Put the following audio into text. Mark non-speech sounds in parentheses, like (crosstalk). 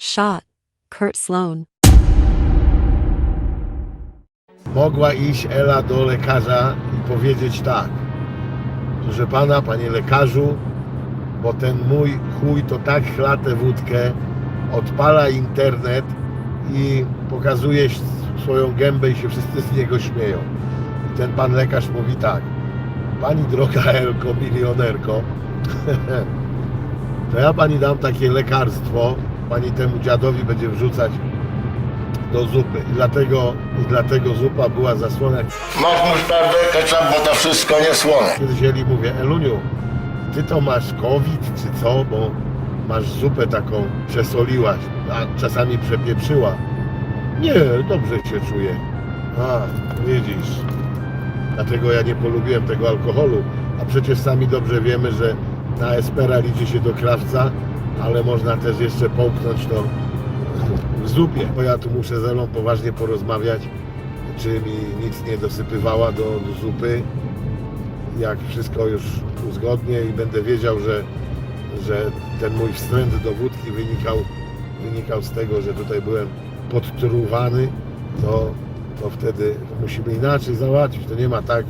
Shot. Kurt Sloan. Mogła iść Ela do lekarza i powiedzieć tak. Proszę pana, panie lekarzu, bo ten mój chuj to tak chlatę wódkę, odpala internet i pokazuje swoją gębę i się wszyscy z niego śmieją. I ten pan lekarz mówi tak. Pani droga Elko, milionerko, (laughs) to ja pani dam takie lekarstwo, pani temu dziadowi będzie wrzucać do zupy. I dlatego, i dlatego zupa była zasłona. Masz musztardę, ketchup, bo to wszystko nie słone. Kiedyś Eli mówię, Eluniu, ty to masz COVID czy co, bo masz zupę taką, przesoliłaś, a czasami przepieprzyła. Nie, dobrze się czuję. A, widzisz. Dlatego ja nie polubiłem tego alkoholu. A przecież sami dobrze wiemy, że na Espera liczy się do krawca, ale można też jeszcze połknąć to w zupie. Bo ja tu muszę z Elą poważnie porozmawiać, czy mi nic nie dosypywała do, do zupy jak wszystko już uzgodnię i będę wiedział, że, że ten mój wstręt do wódki wynikał, wynikał z tego, że tutaj byłem podtruwany, to, to wtedy musimy inaczej załatwić. To nie ma tak,